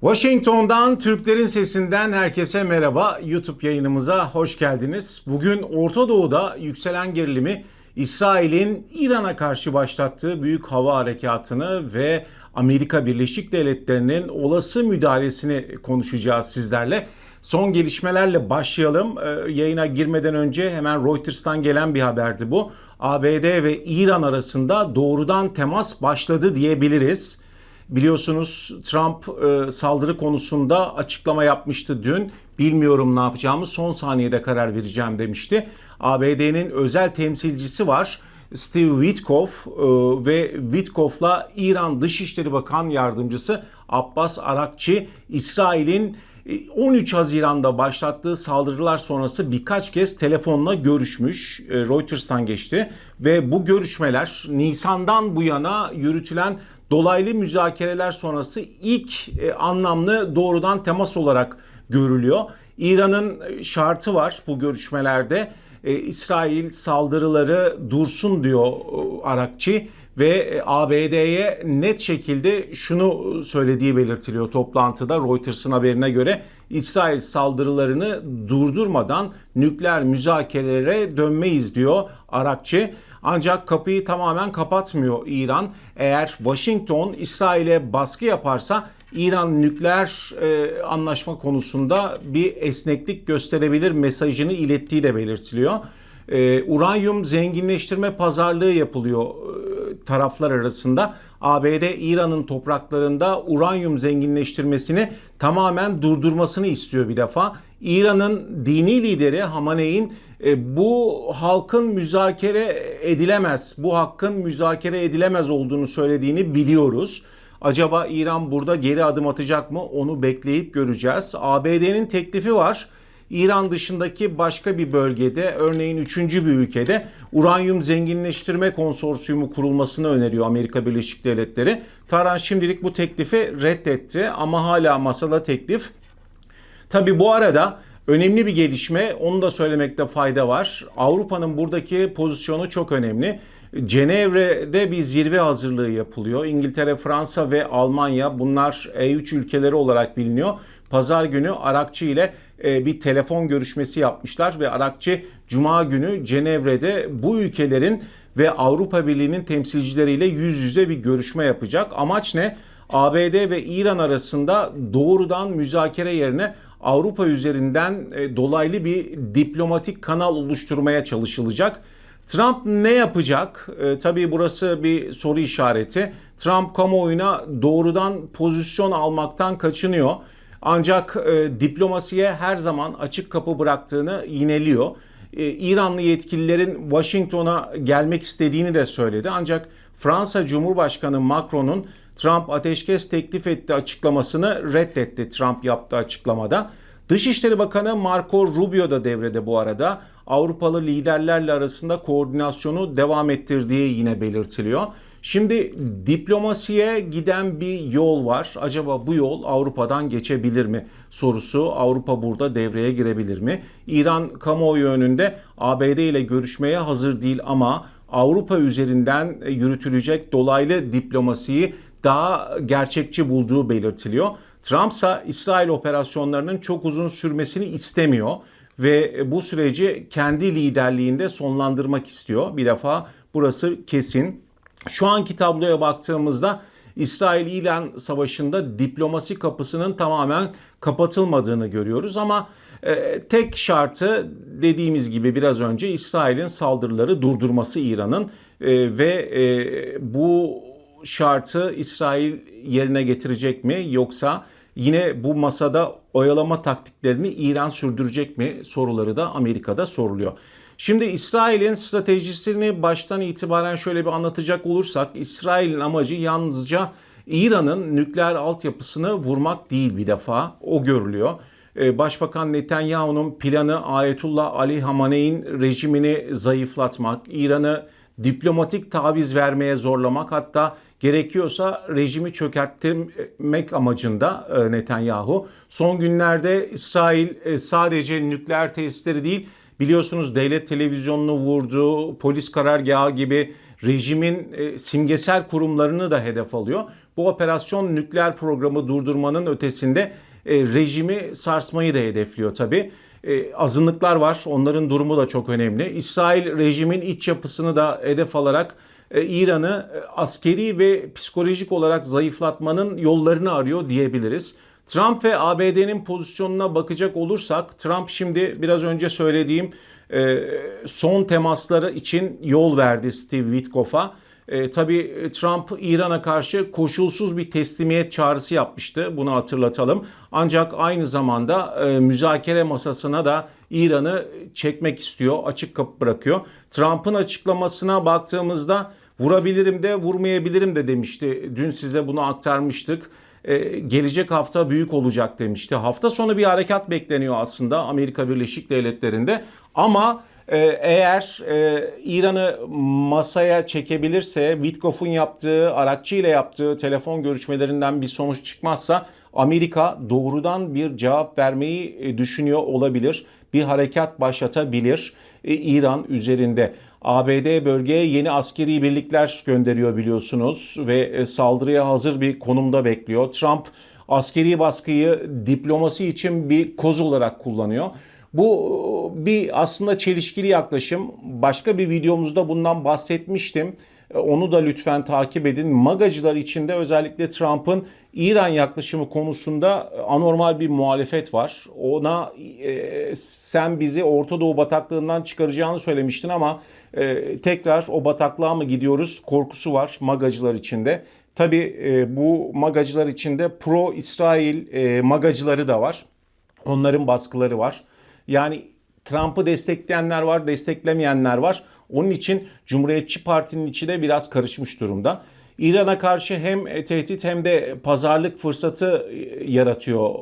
Washington'dan Türklerin Sesinden herkese merhaba. YouTube yayınımıza hoş geldiniz. Bugün Orta Doğu'da yükselen gerilimi İsrail'in İran'a karşı başlattığı büyük hava harekatını ve Amerika Birleşik Devletleri'nin olası müdahalesini konuşacağız sizlerle. Son gelişmelerle başlayalım. Ee, yayına girmeden önce hemen Reuters'tan gelen bir haberdi bu. ABD ve İran arasında doğrudan temas başladı diyebiliriz. Biliyorsunuz Trump e, saldırı konusunda açıklama yapmıştı dün. Bilmiyorum ne yapacağımı son saniyede karar vereceğim demişti. ABD'nin özel temsilcisi var. Steve Witkoff e, ve Witkoff'la İran Dışişleri Bakan Yardımcısı Abbas Arakçı İsrail'in 13 Haziran'da başlattığı saldırılar sonrası birkaç kez telefonla görüşmüş. E, Reuters'tan geçti ve bu görüşmeler Nisan'dan bu yana yürütülen dolaylı müzakereler sonrası ilk e, anlamlı doğrudan temas olarak görülüyor. İran'ın şartı var bu görüşmelerde. E, İsrail saldırıları dursun diyor e, Arakçı ve e, ABD'ye net şekilde şunu söylediği belirtiliyor toplantıda Reuters'ın haberine göre İsrail saldırılarını durdurmadan nükleer müzakerelere dönmeyiz diyor Arakçı. Ancak kapıyı tamamen kapatmıyor İran. Eğer Washington İsrail'e baskı yaparsa İran nükleer e, anlaşma konusunda bir esneklik gösterebilir mesajını ilettiği de belirtiliyor. E, uranyum zenginleştirme pazarlığı yapılıyor e, taraflar arasında. ABD İran'ın topraklarında uranyum zenginleştirmesini tamamen durdurmasını istiyor bir defa. İran'ın dini lideri Hamaney'in e, bu halkın müzakere edilemez, bu hakkın müzakere edilemez olduğunu söylediğini biliyoruz. Acaba İran burada geri adım atacak mı? Onu bekleyip göreceğiz. ABD'nin teklifi var. İran dışındaki başka bir bölgede örneğin üçüncü bir ülkede uranyum zenginleştirme konsorsiyumu kurulmasını öneriyor Amerika Birleşik Devletleri. Taran şimdilik bu teklifi reddetti ama hala masada teklif. Tabi bu arada önemli bir gelişme onu da söylemekte fayda var. Avrupa'nın buradaki pozisyonu çok önemli. Cenevre'de bir zirve hazırlığı yapılıyor. İngiltere, Fransa ve Almanya bunlar E3 ülkeleri olarak biliniyor. Pazar günü Arakçı ile e, bir telefon görüşmesi yapmışlar ve Arakçı Cuma günü Cenevre'de bu ülkelerin ve Avrupa Birliği'nin temsilcileriyle yüz yüze bir görüşme yapacak. Amaç ne? ABD ve İran arasında doğrudan müzakere yerine Avrupa üzerinden e, dolaylı bir diplomatik kanal oluşturmaya çalışılacak. Trump ne yapacak? E, tabii burası bir soru işareti. Trump kamuoyuna doğrudan pozisyon almaktan kaçınıyor. Ancak e, diplomasiye her zaman açık kapı bıraktığını yineliyor. E, İranlı yetkililerin Washington'a gelmek istediğini de söyledi. Ancak Fransa Cumhurbaşkanı Macron'un Trump ateşkes teklif etti açıklamasını reddetti Trump yaptığı açıklamada. Dışişleri Bakanı Marco Rubio da devrede bu arada. Avrupalı liderlerle arasında koordinasyonu devam ettirdiği yine belirtiliyor. Şimdi diplomasiye giden bir yol var. Acaba bu yol Avrupa'dan geçebilir mi sorusu Avrupa burada devreye girebilir mi? İran kamuoyu önünde ABD ile görüşmeye hazır değil ama Avrupa üzerinden yürütülecek dolaylı diplomasiyi daha gerçekçi bulduğu belirtiliyor. Trump ise İsrail operasyonlarının çok uzun sürmesini istemiyor ve bu süreci kendi liderliğinde sonlandırmak istiyor. Bir defa burası kesin. Şu anki tabloya baktığımızda İsrail-İran savaşında diplomasi kapısının tamamen kapatılmadığını görüyoruz ama e, tek şartı dediğimiz gibi biraz önce İsrail'in saldırıları durdurması İran'ın e, ve e, bu şartı İsrail yerine getirecek mi yoksa yine bu masada oyalama taktiklerini İran sürdürecek mi soruları da Amerika'da soruluyor. Şimdi İsrail'in stratejisini baştan itibaren şöyle bir anlatacak olursak İsrail'in amacı yalnızca İran'ın nükleer altyapısını vurmak değil bir defa o görülüyor. Ee, Başbakan Netanyahu'nun planı Ayetullah Ali Hamaney'in rejimini zayıflatmak, İran'ı diplomatik taviz vermeye zorlamak hatta gerekiyorsa rejimi çökertmek amacında e, Netanyahu. Son günlerde İsrail e, sadece nükleer tesisleri değil biliyorsunuz devlet televizyonunu vurdu, polis karargahı gibi rejimin e, simgesel kurumlarını da hedef alıyor. bu operasyon nükleer programı durdurmanın ötesinde e, rejimi sarsmayı da hedefliyor tabii. E, azınlıklar var. Onların durumu da çok önemli. İsrail rejimin iç yapısını da hedef alarak e, İran'ı askeri ve psikolojik olarak zayıflatmanın yollarını arıyor diyebiliriz. Trump ve ABD'nin pozisyonuna bakacak olursak Trump şimdi biraz önce söylediğim e, son temasları için yol verdi Steve Witkoff'a. E, tabii Trump İran'a karşı koşulsuz bir teslimiyet çağrısı yapmıştı. Bunu hatırlatalım. Ancak aynı zamanda e, müzakere masasına da İran'ı çekmek istiyor, açık kapı bırakıyor. Trump'ın açıklamasına baktığımızda vurabilirim de vurmayabilirim de demişti. Dün size bunu aktarmıştık. Ee, gelecek hafta büyük olacak demişti. Hafta sonu bir harekat bekleniyor aslında Amerika Birleşik Devletleri'nde. Ama e, eğer e, İran'ı masaya çekebilirse Witkoff'un yaptığı, Arakçı ile yaptığı telefon görüşmelerinden bir sonuç çıkmazsa Amerika doğrudan bir cevap vermeyi e, düşünüyor olabilir. Bir harekat başlatabilir e, İran üzerinde. ABD bölgeye yeni askeri birlikler gönderiyor biliyorsunuz ve e, saldırıya hazır bir konumda bekliyor. Trump askeri baskıyı diplomasi için bir koz olarak kullanıyor. Bu bir aslında çelişkili yaklaşım. Başka bir videomuzda bundan bahsetmiştim. Onu da lütfen takip edin. Magacılar içinde özellikle Trump'ın İran yaklaşımı konusunda anormal bir muhalefet var. Ona e, sen bizi Orta Doğu bataklığından çıkaracağını söylemiştin ama e, tekrar o bataklığa mı gidiyoruz korkusu var magacılar içinde. Tabi e, bu magacılar içinde pro İsrail e, magacıları da var. Onların baskıları var. Yani Trump'ı destekleyenler var, desteklemeyenler var. Onun için Cumhuriyetçi Parti'nin içi de biraz karışmış durumda. İran'a karşı hem tehdit hem de pazarlık fırsatı e, yaratıyor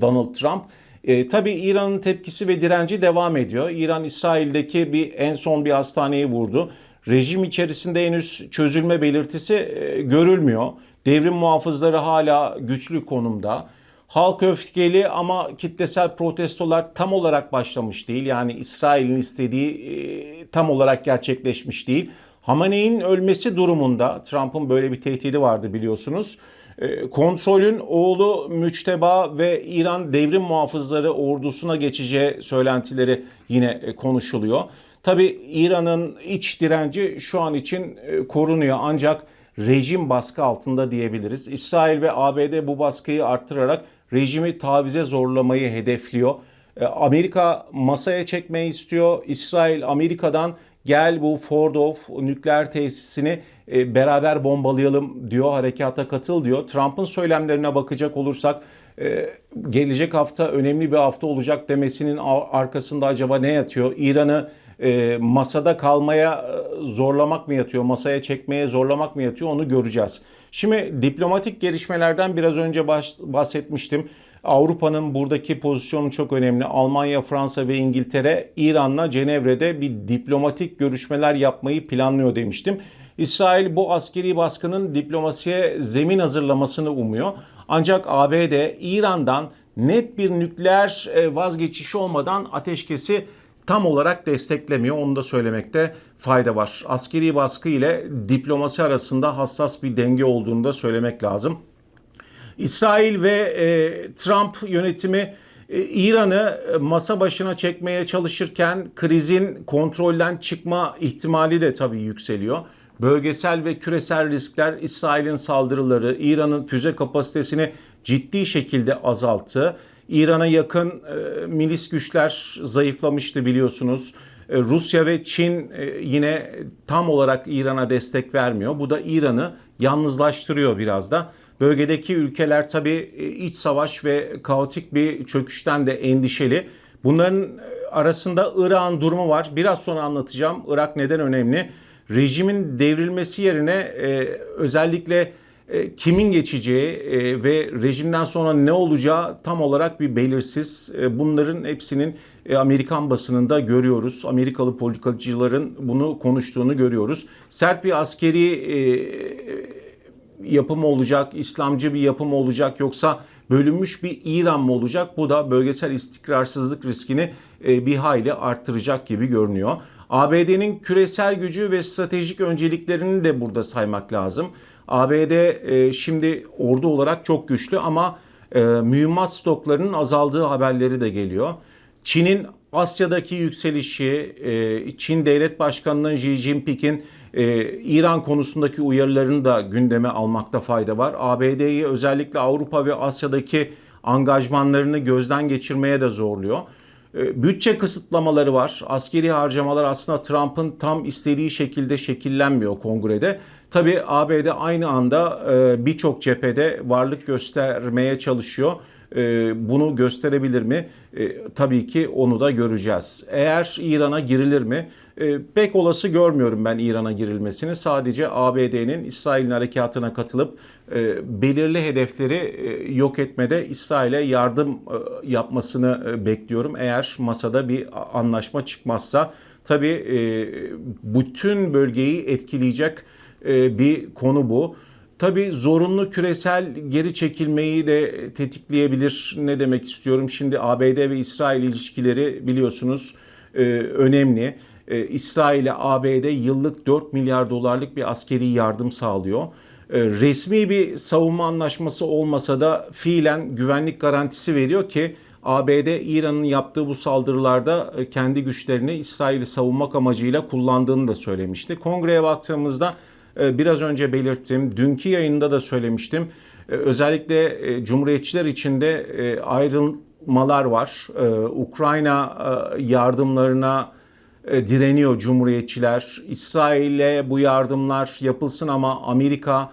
Donald Trump. E, tabii İran'ın tepkisi ve direnci devam ediyor. İran İsrail'deki bir en son bir hastaneyi vurdu. Rejim içerisinde henüz çözülme belirtisi e, görülmüyor. Devrim muhafızları hala güçlü konumda. Halk öfkeli ama kitlesel protestolar tam olarak başlamış değil. Yani İsrail'in istediği e, tam olarak gerçekleşmiş değil. Hamaney'in ölmesi durumunda Trump'ın böyle bir tehdidi vardı biliyorsunuz. E, kontrolün oğlu Müçteba ve İran devrim muhafızları ordusuna geçeceği söylentileri yine e, konuşuluyor. Tabi İran'ın iç direnci şu an için korunuyor ancak rejim baskı altında diyebiliriz. İsrail ve ABD bu baskıyı arttırarak rejimi tavize zorlamayı hedefliyor. E, Amerika masaya çekmeyi istiyor. İsrail Amerika'dan gel bu Fordov nükleer tesisini e, beraber bombalayalım diyor, harekata katıl diyor. Trump'ın söylemlerine bakacak olursak e, gelecek hafta önemli bir hafta olacak demesinin arkasında acaba ne yatıyor? İran'ı e, masada kalmaya e, zorlamak mı yatıyor, masaya çekmeye zorlamak mı yatıyor onu göreceğiz. Şimdi diplomatik gelişmelerden biraz önce bahsetmiştim. Avrupa'nın buradaki pozisyonu çok önemli. Almanya, Fransa ve İngiltere İran'la Cenevre'de bir diplomatik görüşmeler yapmayı planlıyor demiştim. İsrail bu askeri baskının diplomasiye zemin hazırlamasını umuyor. Ancak ABD İran'dan net bir nükleer e, vazgeçişi olmadan ateşkesi tam olarak desteklemiyor. Onu da söylemekte fayda var. Askeri baskı ile diplomasi arasında hassas bir denge olduğunu da söylemek lazım. İsrail ve e, Trump yönetimi e, İran'ı e, masa başına çekmeye çalışırken krizin kontrolden çıkma ihtimali de tabii yükseliyor. Bölgesel ve küresel riskler İsrail'in saldırıları, İran'ın füze kapasitesini ciddi şekilde azalttı. İran'a yakın e, milis güçler zayıflamıştı biliyorsunuz. E, Rusya ve Çin e, yine tam olarak İran'a destek vermiyor. Bu da İran'ı yalnızlaştırıyor biraz da. Bölgedeki ülkeler tabii e, iç savaş ve kaotik bir çöküşten de endişeli. Bunların e, arasında Irak'ın durumu var. Biraz sonra anlatacağım. Irak neden önemli? Rejimin devrilmesi yerine e, özellikle kimin geçeceği e, ve rejimden sonra ne olacağı tam olarak bir belirsiz. E, bunların hepsinin e, Amerikan basınında görüyoruz. Amerikalı politikacıların bunu konuştuğunu görüyoruz. Sert bir askeri e, yapım olacak, İslamcı bir yapım olacak yoksa bölünmüş bir İran mı olacak? Bu da bölgesel istikrarsızlık riskini e, bir hayli arttıracak gibi görünüyor. ABD'nin küresel gücü ve stratejik önceliklerini de burada saymak lazım. ABD e, şimdi ordu olarak çok güçlü ama e, mühimmat stoklarının azaldığı haberleri de geliyor. Çin'in Asya'daki yükselişi, e, Çin Devlet Başkanı'nın Xi Jinping'in e, İran konusundaki uyarılarını da gündeme almakta fayda var. ABD'yi özellikle Avrupa ve Asya'daki angajmanlarını gözden geçirmeye de zorluyor. E, bütçe kısıtlamaları var. Askeri harcamalar aslında Trump'ın tam istediği şekilde şekillenmiyor kongrede. Tabi ABD aynı anda e, birçok cephede varlık göstermeye çalışıyor. E, bunu gösterebilir mi? Tabii ki onu da göreceğiz. Eğer İran'a girilir mi? Pek olası görmüyorum ben İran'a girilmesini. Sadece ABD'nin İsrail'in harekatına katılıp belirli hedefleri yok etmede İsrail'e yardım yapmasını bekliyorum. Eğer masada bir anlaşma çıkmazsa tabii bütün bölgeyi etkileyecek bir konu bu. Tabii zorunlu küresel geri çekilmeyi de tetikleyebilir. Ne demek istiyorum? Şimdi ABD ve İsrail ilişkileri biliyorsunuz önemli. İsrail'e ABD yıllık 4 milyar dolarlık bir askeri yardım sağlıyor. Resmi bir savunma anlaşması olmasa da fiilen güvenlik garantisi veriyor ki ABD İran'ın yaptığı bu saldırılarda kendi güçlerini İsrail'i savunmak amacıyla kullandığını da söylemişti. Kongreye baktığımızda biraz önce belirttim, dünkü yayında da söylemiştim. Özellikle Cumhuriyetçiler içinde ayrılmalar var. Ukrayna yardımlarına direniyor Cumhuriyetçiler. İsrail'e bu yardımlar yapılsın ama Amerika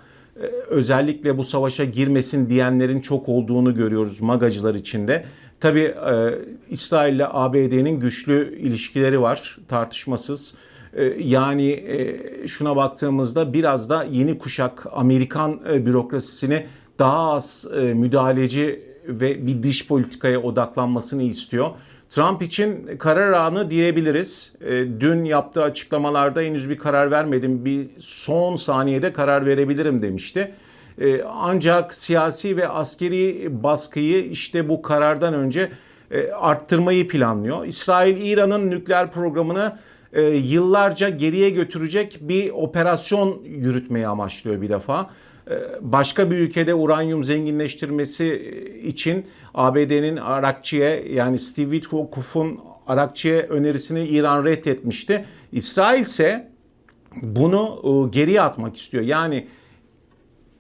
özellikle bu savaşa girmesin diyenlerin çok olduğunu görüyoruz magacılar içinde. Tabii e, İsrail ile ABD'nin güçlü ilişkileri var tartışmasız. E, yani e, şuna baktığımızda biraz da yeni kuşak Amerikan e, bürokrasisini daha az e, müdahaleci ve bir dış politikaya odaklanmasını istiyor. Trump için karar anı diyebiliriz. E, dün yaptığı açıklamalarda henüz bir karar vermedim. Bir son saniyede karar verebilirim demişti. E, ancak siyasi ve askeri baskıyı işte bu karardan önce e, arttırmayı planlıyor. İsrail İran'ın nükleer programını yıllarca geriye götürecek bir operasyon yürütmeyi amaçlıyor bir defa. Başka bir ülkede uranyum zenginleştirmesi için ABD'nin Arakçı'ya yani Steve Witkoff'un Arakçı'ya önerisini İran reddetmişti. İsrail ise bunu geriye atmak istiyor. Yani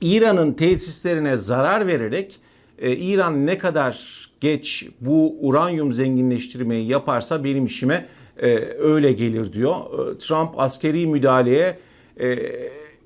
İran'ın tesislerine zarar vererek İran ne kadar geç bu uranyum zenginleştirmeyi yaparsa benim işime öyle gelir diyor. Trump askeri müdahaleye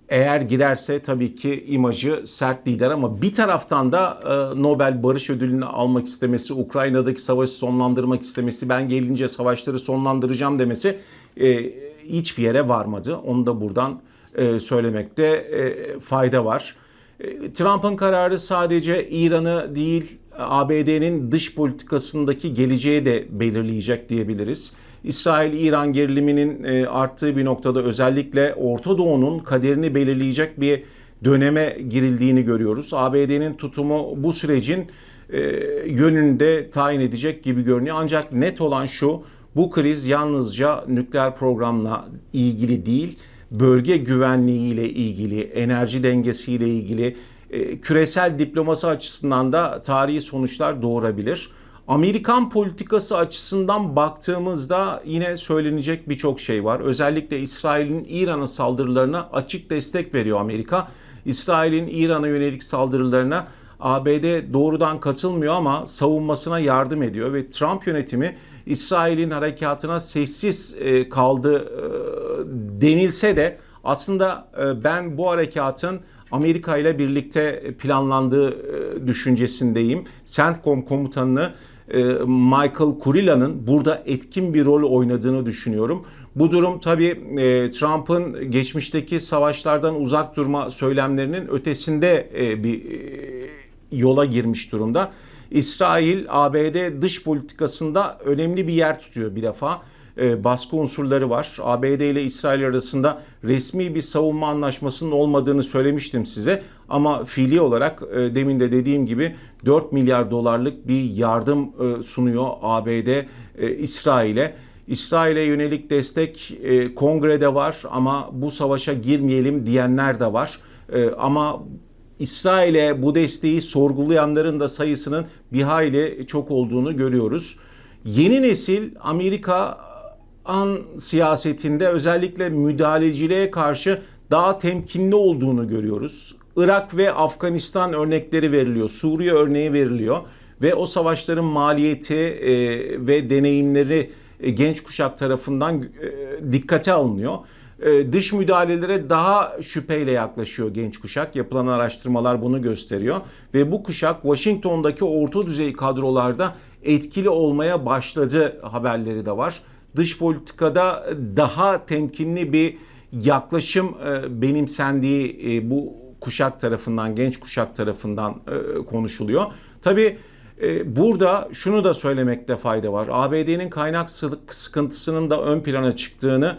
eğer girerse tabii ki imajı sert lider ama bir taraftan da e, Nobel Barış Ödülünü almak istemesi, Ukrayna'daki savaşı sonlandırmak istemesi, ben gelince savaşları sonlandıracağım demesi e, hiçbir yere varmadı. Onu da buradan e, söylemekte e, fayda var. E, Trump'ın kararı sadece İran'ı değil ABD'nin dış politikasındaki geleceği de belirleyecek diyebiliriz. İsrail-İran geriliminin e, arttığı bir noktada özellikle Orta Doğu'nun kaderini belirleyecek bir döneme girildiğini görüyoruz. ABD'nin tutumu bu sürecin e, yönünde tayin edecek gibi görünüyor. Ancak net olan şu, bu kriz yalnızca nükleer programla ilgili değil, bölge güvenliğiyle ilgili, enerji dengesiyle ilgili, e, küresel diplomasi açısından da tarihi sonuçlar doğurabilir. Amerikan politikası açısından baktığımızda yine söylenecek birçok şey var. Özellikle İsrail'in İran'a saldırılarına açık destek veriyor Amerika. İsrail'in İran'a yönelik saldırılarına ABD doğrudan katılmıyor ama savunmasına yardım ediyor ve Trump yönetimi İsrail'in harekatına sessiz e, kaldı e, denilse de aslında ben bu harekatın Amerika ile birlikte planlandığı düşüncesindeyim. CENTCOM komutanını e, Michael Kurilla'nın burada etkin bir rol oynadığını düşünüyorum. Bu durum tabii e, Trump'ın geçmişteki savaşlardan uzak durma söylemlerinin ötesinde e, bir yola girmiş durumda. İsrail ABD dış politikasında önemli bir yer tutuyor bir defa. Baskı unsurları var. ABD ile İsrail arasında resmi bir savunma anlaşmasının olmadığını söylemiştim size. Ama fiili olarak demin de dediğim gibi 4 milyar dolarlık bir yardım e, sunuyor ABD e, İsrail'e. İsrail'e yönelik destek e, kongrede var ama bu savaşa girmeyelim diyenler de var. E, ama İsrail'e bu desteği sorgulayanların da sayısının bir hayli çok olduğunu görüyoruz. Yeni nesil Amerika an siyasetinde özellikle müdahaleciliğe karşı daha temkinli olduğunu görüyoruz. Irak ve Afganistan örnekleri veriliyor, Suriye örneği veriliyor ve o savaşların maliyeti e, ve deneyimleri e, genç kuşak tarafından e, dikkate alınıyor. E, dış müdahalelere daha şüpheyle yaklaşıyor genç kuşak. Yapılan araştırmalar bunu gösteriyor ve bu kuşak Washington'daki orta düzey kadrolarda etkili olmaya başladı haberleri de var. Dış politikada daha temkinli bir yaklaşım e, benimsendiği e, bu kuşak tarafından, genç kuşak tarafından e, konuşuluyor. Tabii burada şunu da söylemekte fayda var. ABD'nin kaynak sıkıntısının da ön plana çıktığını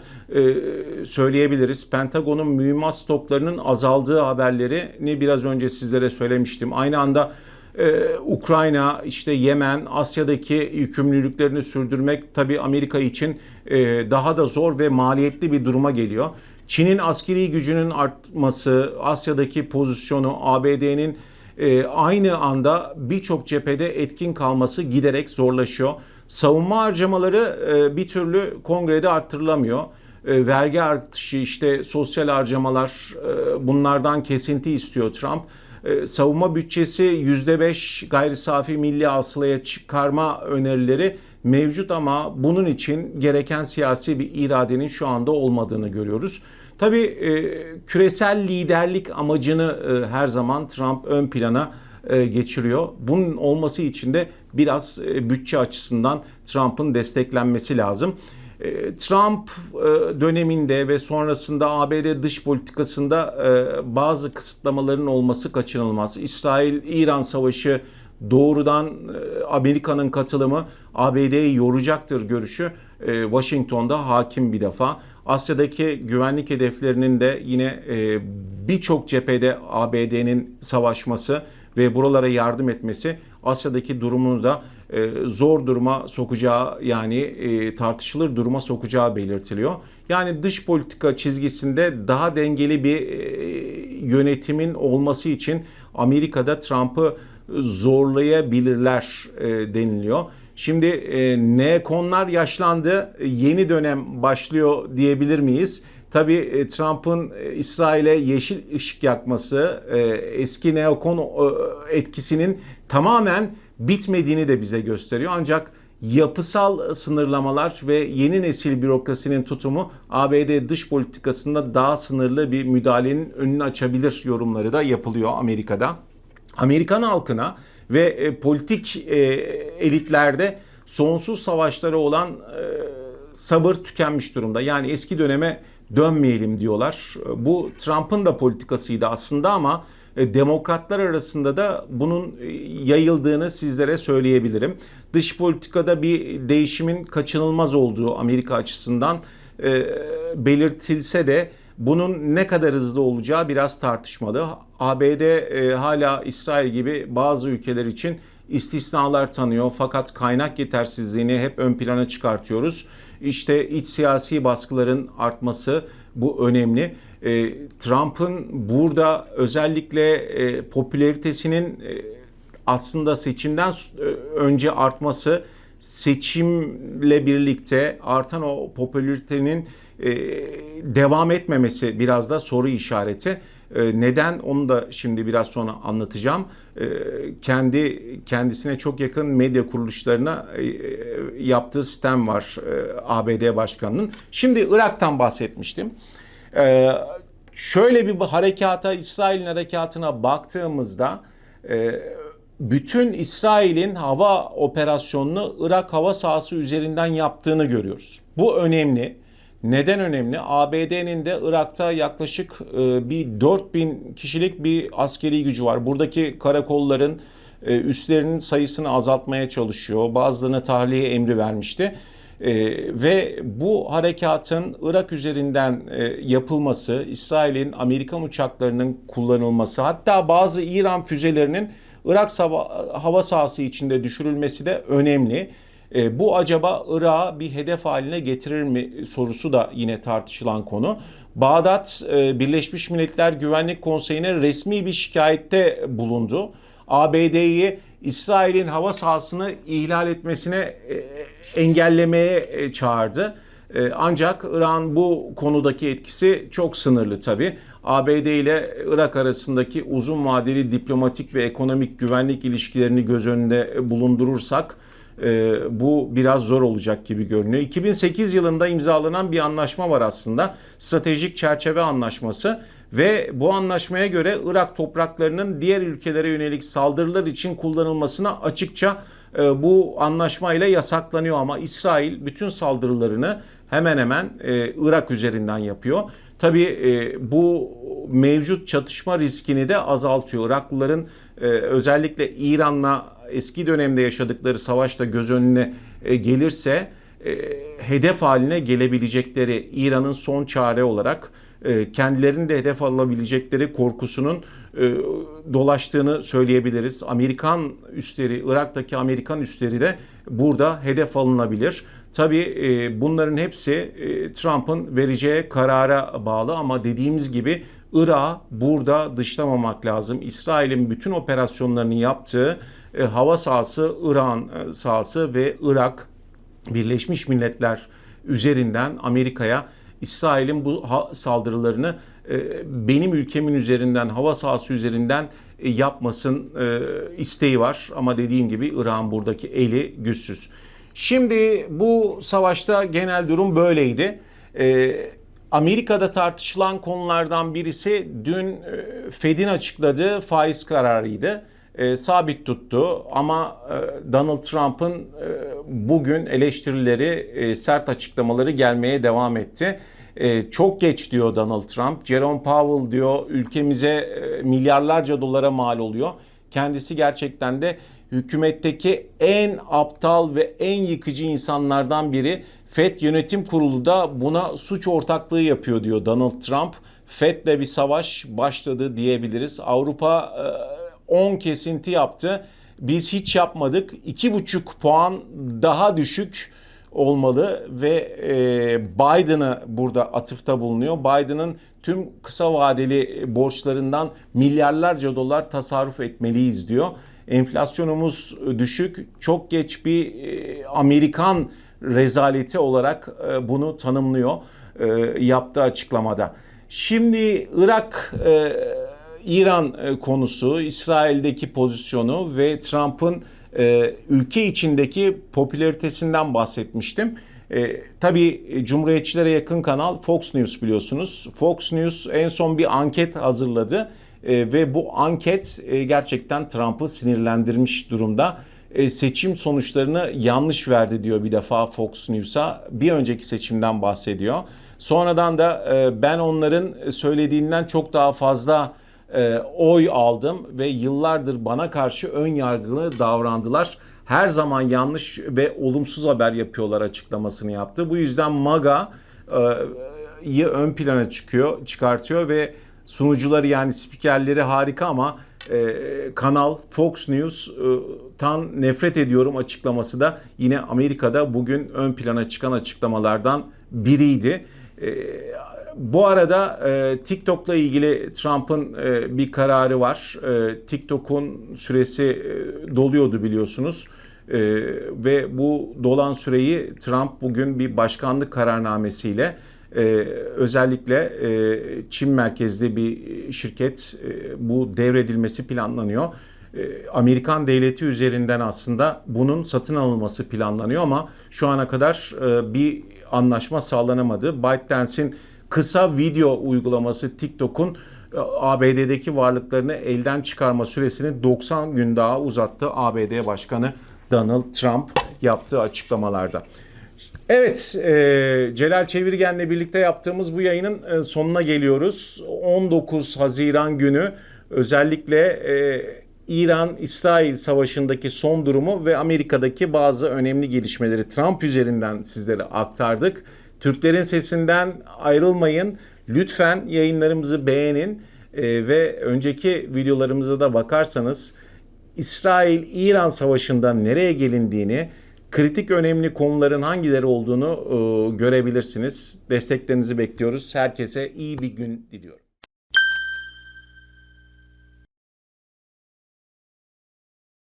söyleyebiliriz. Pentagon'un mühimmat stoklarının azaldığı haberlerini biraz önce sizlere söylemiştim. Aynı anda ee, Ukrayna, işte Yemen, Asya'daki yükümlülüklerini sürdürmek tabii Amerika için e, daha da zor ve maliyetli bir duruma geliyor. Çin'in askeri gücünün artması, Asya'daki pozisyonu, ABD'nin e, aynı anda birçok cephede etkin kalması giderek zorlaşıyor. Savunma harcamaları e, bir türlü kongrede arttırılamıyor. E, vergi artışı işte sosyal harcamalar e, bunlardan kesinti istiyor Trump. E, savunma bütçesi %5 gayri safi milli hasılaya çıkarma önerileri mevcut ama bunun için gereken siyasi bir iradenin şu anda olmadığını görüyoruz. Tabii e, küresel liderlik amacını e, her zaman Trump ön plana geçiriyor. Bunun olması için de biraz bütçe açısından Trump'ın desteklenmesi lazım. E, Trump e, döneminde ve sonrasında ABD dış politikasında e, bazı kısıtlamaların olması kaçınılmaz. İsrail-İran savaşı doğrudan Amerika'nın katılımı ABD'yi yoracaktır görüşü Washington'da hakim bir defa. Asya'daki güvenlik hedeflerinin de yine birçok cephede ABD'nin savaşması ve buralara yardım etmesi Asya'daki durumunu da e, zor duruma sokacağı yani e, tartışılır duruma sokacağı belirtiliyor. Yani dış politika çizgisinde daha dengeli bir e, yönetimin olması için Amerika'da Trump'ı zorlayabilirler deniliyor. Şimdi e, neokonlar yaşlandı, yeni dönem başlıyor diyebilir miyiz? Tabii Trump'ın İsrail'e yeşil ışık yakması eski neokon etkisinin tamamen bitmediğini de bize gösteriyor. Ancak yapısal sınırlamalar ve yeni nesil bürokrasinin tutumu ABD dış politikasında daha sınırlı bir müdahalenin önünü açabilir yorumları da yapılıyor Amerika'da. Amerikan halkına ve e, politik e, elitlerde sonsuz savaşları olan e, sabır tükenmiş durumda. Yani eski döneme dönmeyelim diyorlar. Bu Trump'ın da politikasıydı aslında ama demokratlar arasında da bunun e, yayıldığını sizlere söyleyebilirim. Dış politikada bir değişimin kaçınılmaz olduğu Amerika açısından e, belirtilse de bunun ne kadar hızlı olacağı biraz tartışmalı. ABD e, hala İsrail gibi bazı ülkeler için istisnalar tanıyor fakat kaynak yetersizliğini hep ön plana çıkartıyoruz. İşte iç siyasi baskıların artması bu önemli. E, Trump'ın burada özellikle e, popülaritesinin e, aslında seçimden e, önce artması seçimle birlikte artan o popülaritenin e, devam etmemesi biraz da soru işareti. E, neden onu da şimdi biraz sonra anlatacağım. E, kendi kendisine çok yakın medya kuruluşlarına e, yaptığı sistem var e, ABD başkanının. Şimdi Irak'tan bahsetmiştim. Ee, şöyle bir harekata, İsrail'in harekatına baktığımızda e, bütün İsrail'in hava operasyonunu Irak hava sahası üzerinden yaptığını görüyoruz. Bu önemli. Neden önemli? ABD'nin de Irak'ta yaklaşık e, bir 4000 kişilik bir askeri gücü var. Buradaki karakolların e, üslerinin sayısını azaltmaya çalışıyor. Bazılarına tahliye emri vermişti. E, ve bu harekatın Irak üzerinden e, yapılması, İsrail'in Amerikan uçaklarının kullanılması, hatta bazı İran füzelerinin Irak hava, hava sahası içinde düşürülmesi de önemli. E, bu acaba Irak'ı bir hedef haline getirir mi sorusu da yine tartışılan konu. Bağdat e, Birleşmiş Milletler Güvenlik Konseyi'ne resmi bir şikayette bulundu. ABD'yi İsrail'in hava sahasını ihlal etmesine e, engellemeye e, çağırdı. E, ancak İran bu konudaki etkisi çok sınırlı tabi. ABD ile Irak arasındaki uzun vadeli diplomatik ve ekonomik güvenlik ilişkilerini göz önünde bulundurursak e, bu biraz zor olacak gibi görünüyor. 2008 yılında imzalanan bir anlaşma var aslında. Stratejik çerçeve anlaşması ve bu anlaşmaya göre Irak topraklarının diğer ülkelere yönelik saldırılar için kullanılmasına açıkça e, bu anlaşmayla yasaklanıyor ama İsrail bütün saldırılarını hemen hemen e, Irak üzerinden yapıyor. Tabii e, bu mevcut çatışma riskini de azaltıyor. Iraklıların e, özellikle İran'la eski dönemde yaşadıkları savaşla göz önüne e, gelirse e, hedef haline gelebilecekleri İran'ın son çare olarak e, kendilerini de hedef alabilecekleri korkusunun dolaştığını söyleyebiliriz. Amerikan üsleri, Irak'taki Amerikan üsleri de burada hedef alınabilir. Tabii bunların hepsi Trump'ın vereceği karara bağlı ama dediğimiz gibi Irak'ı burada dışlamamak lazım. İsrail'in bütün operasyonlarını yaptığı e, hava sahası, İran e, sahası ve Irak Birleşmiş Milletler üzerinden Amerika'ya İsrail'in bu saldırılarını e, benim ülkemin üzerinden, hava sahası üzerinden e, yapmasın e, isteği var. Ama dediğim gibi İran buradaki eli güçsüz. Şimdi bu savaşta genel durum böyleydi. Amerika'da tartışılan konulardan birisi dün Fed'in açıkladığı faiz kararıydı. sabit tuttu ama Donald Trump'ın bugün eleştirileri, sert açıklamaları gelmeye devam etti. E, çok geç diyor Donald Trump. Jerome Powell diyor ülkemize e, milyarlarca dolara mal oluyor. Kendisi gerçekten de hükümetteki en aptal ve en yıkıcı insanlardan biri. FED yönetim kurulu da buna suç ortaklığı yapıyor diyor Donald Trump. FED'le bir savaş başladı diyebiliriz. Avrupa 10 e, kesinti yaptı. Biz hiç yapmadık. 2,5 puan daha düşük olmalı ve e, Biden'ı burada atıfta bulunuyor. Biden'ın tüm kısa vadeli borçlarından milyarlarca dolar tasarruf etmeliyiz diyor. Enflasyonumuz düşük, çok geç bir e, Amerikan rezaleti olarak e, bunu tanımlıyor e, yaptığı açıklamada. Şimdi Irak İran konusu, İsrail'deki pozisyonu ve Trump'ın e, ülke içindeki popülaritesinden bahsetmiştim. E, tabii Cumhuriyetçilere yakın kanal Fox News biliyorsunuz. Fox News en son bir anket hazırladı e, ve bu anket e, gerçekten Trump'ı sinirlendirmiş durumda. E, seçim sonuçlarını yanlış verdi diyor bir defa Fox News'a. Bir önceki seçimden bahsediyor. Sonradan da e, ben onların söylediğinden çok daha fazla e, oy aldım ve yıllardır bana karşı ön yargılı davrandılar. Her zaman yanlış ve olumsuz haber yapıyorlar açıklamasını yaptı. Bu yüzden MAGA e, ön plana çıkıyor, çıkartıyor ve sunucuları yani spikerleri harika ama e, kanal Fox News e, nefret ediyorum açıklaması da yine Amerika'da bugün ön plana çıkan açıklamalardan biriydi. E, bu arada e, TikTok'la ilgili Trump'ın e, bir kararı var. E, TikTok'un süresi e, doluyordu biliyorsunuz. E, ve bu dolan süreyi Trump bugün bir başkanlık kararnamesiyle e, özellikle e, Çin merkezli bir şirket e, bu devredilmesi planlanıyor. E, Amerikan devleti üzerinden aslında bunun satın alınması planlanıyor ama şu ana kadar e, bir anlaşma sağlanamadı. ByteDance'in kısa video uygulaması TikTok'un e, ABD'deki varlıklarını elden çıkarma süresini 90 gün daha uzattı ABD Başkanı Donald Trump yaptığı açıklamalarda. Evet, e, Celal Çevirgen'le birlikte yaptığımız bu yayının e, sonuna geliyoruz. 19 Haziran günü özellikle e, İran-İsrail savaşındaki son durumu ve Amerika'daki bazı önemli gelişmeleri Trump üzerinden sizlere aktardık. Türklerin sesinden ayrılmayın. Lütfen yayınlarımızı beğenin e, ve önceki videolarımıza da bakarsanız İsrail-İran savaşında nereye gelindiğini, kritik önemli konuların hangileri olduğunu e, görebilirsiniz. Desteklerinizi bekliyoruz. Herkese iyi bir gün diliyorum.